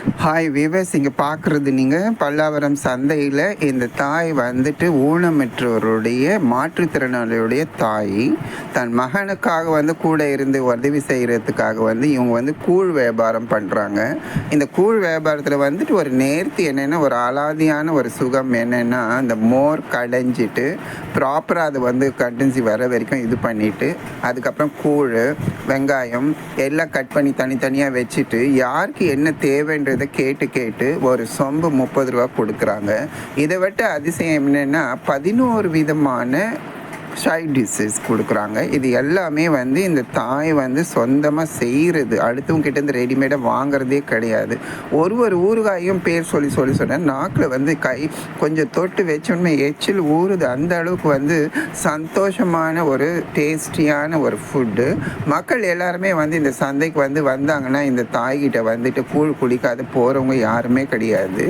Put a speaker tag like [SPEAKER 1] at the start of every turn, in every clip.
[SPEAKER 1] Hi wives இங்கே பார்க்குறது நீங்கள் பல்லாவரம் சந்தையில் இந்த தாய் வந்துட்டு ஊனமுற்றோருடைய மாற்றுத்திறனாளியுடைய தாய். தன் மகனுக்காக வந்து கூட இருந்து உதவி செய்கிறதுக்காக வந்து இவங்க வந்து கூழ் வியாபாரம் பண்ணுறாங்க இந்த கூழ் வியாபாரத்தில் வந்துட்டு ஒரு நேர்த்தி என்னென்னா ஒரு அலாதியான ஒரு சுகம் என்னென்னா அந்த மோர் கடைஞ்சிட்டு ப்ராப்பராக அது வந்து கண்டென்சி வர வரைக்கும் இது பண்ணிவிட்டு அதுக்கப்புறம் கூழ் வெங்காயம் எல்லாம் கட் பண்ணி தனித்தனியாக வச்சுட்டு யாருக்கு என்ன அப்படின்றத கேட்டு கேட்டு ஒரு சொம்பு முப்பது ரூபா கொடுக்குறாங்க. இதை விட்டு அதிசயம் என்னென்னா பதினோரு விதமான சைட் டிஷ்ஷஸ் கொடுக்குறாங்க. இது எல்லாமே வந்து இந்த தாய் வந்து சொந்தமாக செய்கிறது அடுத்தவங்க கிட்டேருந்து ரெடிமேடாக வாங்குறதே கிடையாது. ஒரு ஒரு ஊறுகாயும் பேர் சொல்லி சொல்லி சொன்னேன் நாக்கில் வந்து கை கொஞ்சம் தொட்டு வச்சோன்னே எச்சில் ஊறுது. அந்த அளவுக்கு வந்து சந்தோஷமான ஒரு டேஸ்டியான ஒரு ஃபுட்டு மக்கள் எல்லாருமே வந்து இந்த சந்தைக்கு வந்து வந்தாங்கன்னா இந்த தாய்கிட்ட வந்துட்டு கூழ் குடிக்காது போகிறவங்க யாருமே கிடையாது.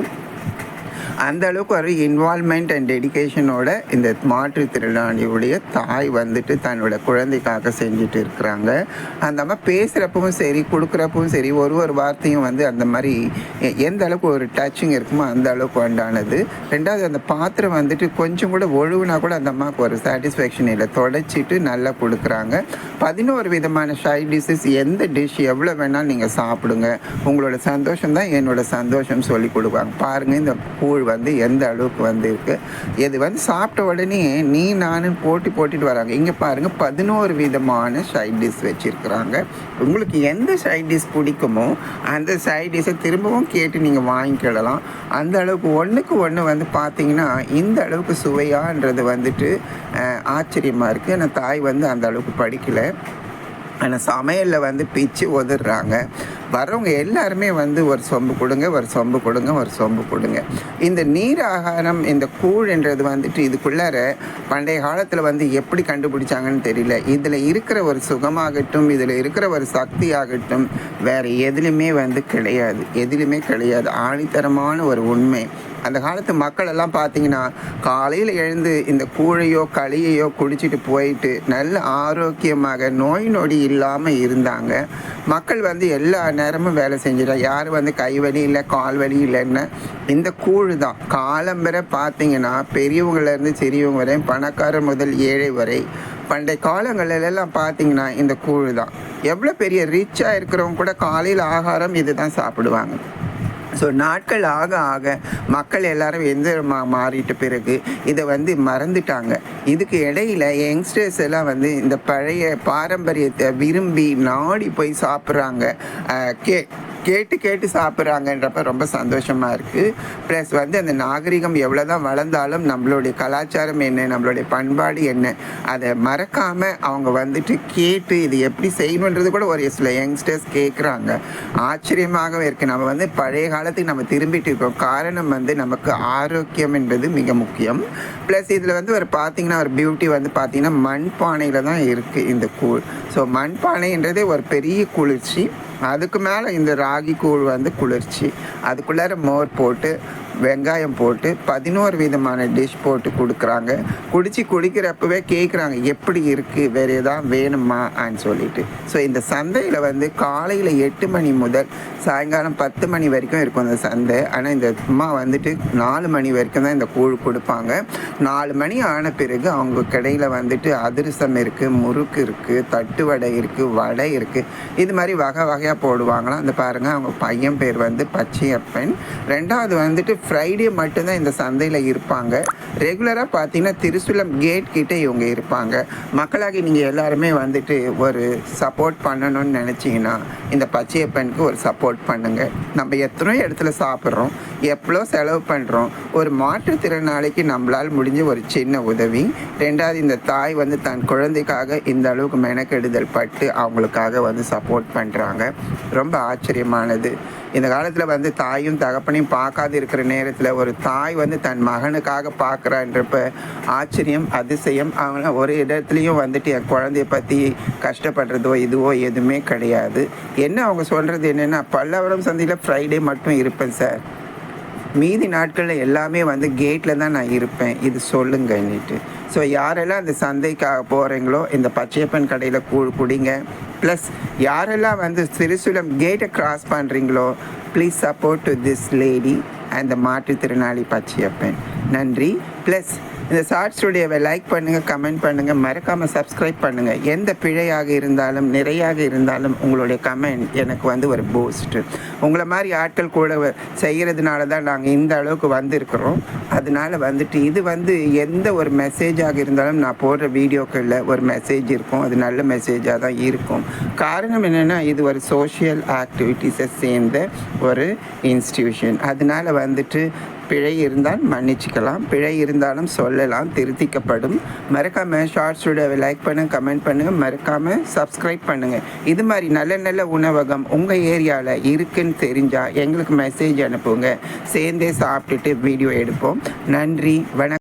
[SPEAKER 1] அந்த அளவுக்கு ஒரு இன்வால்மெண்ட் அண்ட் டெடிகேஷனோட இந்த மாற்றுத்திறனாளியுடைய தாய் வந்துட்டு தன்னோட குழந்தைக்காக செஞ்சுட்டு இருக்கிறாங்க. அந்த அம்மா பேசுகிறப்பவும் சரி கொடுக்குறப்பவும் சரி ஒரு ஒரு வார்த்தையும் வந்து அந்த மாதிரி எ- எந்த அளவுக்கு ஒரு டச்சிங் இருக்குமோ அந்த அளவுக்கு உண்டானது. ரெண்டாவது அந்த பாத்திரம் வந்துட்டு கொஞ்சம் கூட ஒழுகுனா கூட அந்த அம்மாவுக்கு ஒரு சாட்டிஸ்ஃபேக்ஷன் இல்லை. தொடச்சிட்டு நல்லா கொடுக்குறாங்க. பதினோரு விதமான சைட் டிஷ்ஷஸ் எந்த டிஷ் எவ்வளோ வேணாலும் நீங்கள் சாப்பிடுங்க. உங்களோட சந்தோஷம் தான் என்னோட சந்தோஷம் சொல்லி கொடுப்பாங்க. பாருங்கள் இந்த கூழ் வந்து எந்த அளவுக்கு வந்து இருக்குது இது வந்து சாப்பிட்ட உடனே நீ நானும் போட்டி போட்டிட்டு வராங்க. இங்கே பாருங்கள் பதினோரு விதமான சைட் டிஷ் வச்சுருக்குறாங்க. உங்களுக்கு எந்த சைட் டிஷ் பிடிக்குமோ அந்த சைட் டிஷ்ஷை திரும்பவும் கேட்டு நீங்கள் வாங்கிக்கிடலாம். அந்த அளவுக்கு ஒன்றுக்கு ஒன்று வந்து பார்த்தீங்கன்னா இந்த அளவுக்கு சுவையான்றது வந்துட்டு ஆச்சரியமாக இருக்குது ஆனால் தாய் வந்து அந்த அளவுக்கு படிக்கலை. ஆனால் சமையலில் வந்து பிச்சு உதறாங்க வரவங்க எல்லாருமே வந்து ஒரு சொம்பு கொடுங்க ஒரு சொம்பு கொடுங்க ஒரு சொம்பு கொடுங்க. இந்த நீர் ஆகாரம் இந்த கூழ்ன்றது வந்துட்டு இதுக்குள்ளார பண்டைய காலத்தில் வந்து எப்படி கண்டுபிடிச்சாங்கன்னு தெரியல. இதில் இருக்கிற ஒரு சுகமாகட்டும் இதில் இருக்கிற ஒரு சக்தி ஆகட்டும் வேறு எதுலையுமே வந்து கிடையாது. எதுலையுமே கிடையாது. ஆணித்தரமான ஒரு உண்மை. அந்த காலத்து மக்கள் எல்லாம் பார்த்தீங்கன்னா காலையில் எழுந்து இந்த கூழையோ களியையோ குடிச்சிட்டு போயிட்டு நல்ல ஆரோக்கியமாக நோய் நொடி இல்லாமல் இருந்தாங்க. மக்கள் வந்து எல்லா நேரமும் வேலை செஞ்சிடா யார் வந்து கை வலி இல்லை கால் வலி இல்லைன்னு இந்த கூழ் தான். காலம்பரை பார்த்தீங்கன்னா பெரியவங்கள்லேருந்து சிறியவங்க வரை பணக்காரர் முதல் ஏழை வரை பண்டைய காலங்களிலெல்லாம் பார்த்தீங்கன்னா இந்த கூழ் தான். எவ்வளோ பெரிய ரிச்சாக இருக்கிறவங்க கூட காலையில் ஆகாரம் இது தான் சாப்பிடுவாங்க. ஸோ நாட்கள் ஆக ஆக மக்கள் எல்லாரும் எந்த மா மாறிட்ட பிறகு இதை வந்து மறந்துட்டாங்க. இதுக்கு இடையில யங்ஸ்டர்ஸ் எல்லாம் வந்து இந்த பழைய பாரம்பரியத்தை விரும்பி நாடி போய் சாப்பிட்றாங்க. கே கேட்டு கேட்டு சாப்பிட்றாங்கன்றப்ப ரொம்ப சந்தோஷமாக இருக்குது ப்ளஸ் வந்து அந்த நாகரிகம் எவ்வளோ தான் வளர்ந்தாலும் நம்மளுடைய கலாச்சாரம் என்ன நம்மளுடைய பண்பாடு என்ன அதை மறக்காமல் அவங்க வந்துட்டு கேட்டு இது எப்படி செய்யணுன்றது கூட ஒரு சில யங்ஸ்டர்ஸ் கேட்குறாங்க ஆச்சரியமாகவே இருக்குது நம்ம வந்து பழைய காலத்துக்கு நம்ம திரும்பிட்டு இருக்கோம். காரணம் வந்து நமக்கு ஆரோக்கியம் என்பது மிக முக்கியம். ப்ளஸ் இதில் வந்து ஒரு பார்த்தீங்கன்னா ஒரு பியூட்டி வந்து பார்த்தீங்கன்னா மண்பானையில் தான் இருக்குது இந்த கூழ். ஸோ மண்பானைன்றதே ஒரு பெரிய குளிர்ச்சி. அதுக்கு மேலே இந்த ராகி கூழ் வந்து குளிர்ச்சி. அதுக்குள்ளார மோர் போட்டு வெங்காயம் போட்டு பதினோரு விதமான டிஷ் போட்டு கொடுக்குறாங்க. குடித்து குடிக்கிறப்பவே கேட்குறாங்க எப்படி இருக்குது வேறு எதாவது வேணுமான்னு சொல்லிட்டு. ஸோ இந்த சந்தையில் வந்து காலையில் எட்டு மணி முதல் சாயங்காலம் பத்து மணி வரைக்கும் இருக்கும் இந்த சந்தை. ஆனால் இந்த அம்மா வந்துட்டு நாலு மணி வரைக்கும் தான் இந்த கூழ் கொடுப்பாங்க. நாலு மணி ஆன பிறகு அவங்க கடையில் வந்துட்டு அதிரசம் இருக்குது முறுக்கு இருக்குது தட்டு வடை இருக்குது வடை இருக்குது இது மாதிரி வகை வகையாக போடுவாங்களாம். அந்த பாருங்கள் அவங்க பையன் பேர் வந்து பச்சையப்பன். ரெண்டாவது வந்துட்டு ஃப்ரைடே மட்டும்தான் இந்த சந்தையில் இருப்பாங்க. ரெகுலராக பார்த்தீங்கன்னா திருசுலம் கேட் கிட்டே இவங்க இருப்பாங்க. மக்களாகி நீங்கள் எல்லாருமே வந்துட்டு ஒரு சப்போர்ட் பண்ணணும்னு நினச்சிங்கன்னா இந்த பச்சையப்பனுக்கு ஒரு சப்போர்ட் பண்ணுங்கள் நம்ம எத்தனையோ இடத்துல சாப்பிட்றோம். எவ்வளோ செலவு பண்ணுறோம் ஒரு மாற்றுத்திறனாளிக்கு நம்மளால் முடிஞ்ச ஒரு சின்ன உதவி. ரெண்டாவது இந்த தாய் வந்து தன் குழந்தைக்காக இந்த அளவுக்கு மெனக்கெடுதல் பட்டு அவங்களுக்காக வந்து சப்போர்ட் பண்ணுறாங்க ரொம்ப ஆச்சரியமானது. இந்த காலத்தில் வந்து தாயும் தகப்பனையும் பார்க்காது இருக்கிற நேரத்தில் ஒரு தாய் வந்து தன் மகனுக்காக பார்க்குறான்றப்ப ஆச்சரியம் அதிசயம். அவன் ஒரு இடத்துலையும் வந்துட்டு என் குழந்தைய பற்றி கஷ்டப்படுறதோ இதுவோ எதுவுமே கிடையாது. என்ன அவங்க சொல்கிறது என்னென்னா பல்லவரம் சந்தையில் ஃப்ரைடே மட்டும் இருப்பேன் சார் மீதி நாட்களில் எல்லாமே வந்து கேட்டில் தான் நான் இருப்பேன். இது சொல்லுங்கன்னுட்டு ஸோ யாரெல்லாம் அந்த சந்தைக்காக போகிறீங்களோ இந்த பச்சையப்பன் கடையில் கூ குடிங்க. ப்ளஸ் யாரெல்லாம் வந்து திருசூலம் கேட்டை க்ராஸ் பண்ணுறீங்களோ please support to this lady அந்த மாற்றுத்திறனாளி பச்சையப்பன் நன்றி. ப்ளஸ் இந்த ஷார்ட் ஸ்டுடியோவை லைக் பண்ணுங்கள் கமெண்ட் பண்ணுங்கள் மறக்காமல் சப்ஸ்கிரைப் பண்ணுங்கள் எந்த பிழையாக இருந்தாலும் நிறையாக இருந்தாலும் உங்களுடைய கமெண்ட் எனக்கு வந்து ஒரு பூஸ்ட்டு உங்களை மாதிரி ஆட்கள் கூட செய்கிறதுனால தான் நாங்கள் இந்த அளவுக்கு வந்திருக்கிறோம். அதனால வந்துட்டு இது வந்து எந்த ஒரு மெசேஜாக இருந்தாலும் நான் போடுற வீடியோக்களில் ஒரு மெசேஜ் இருக்கும். அது நல்ல மெசேஜாக தான் இருக்கும். காரணம் என்னென்னா இது ஒரு சோஷியல் ஆக்டிவிட்டீஸை சேர்ந்த ஒரு இன்ஸ்டியூஷன் அதனால வந்துட்டு பிழை இருந்தால் மன்னிச்சுக்கலாம். பிழை இருந்தாலும் சொல்லலாம். திருத்திக்கப்படும். மறக்காமல் ஷார்ட்ஸ் வீடியோவை லைக் பண்ணுங்கள் கமெண்ட் பண்ணுங்கள் மறக்காமல் சப்ஸ்கிரைப் பண்ணுங்கள் இது மாதிரி நல்ல நல்ல உணவகம் உங்கள் ஏரியாவில் இருக்குன்னு தெரிஞ்சால் எங்களுக்கு மெசேஜ் அனுப்புங்க. சேர்ந்தே சாப்பிட்டுட்டு வீடியோ எடுப்போம். நன்றி வணக்கம்.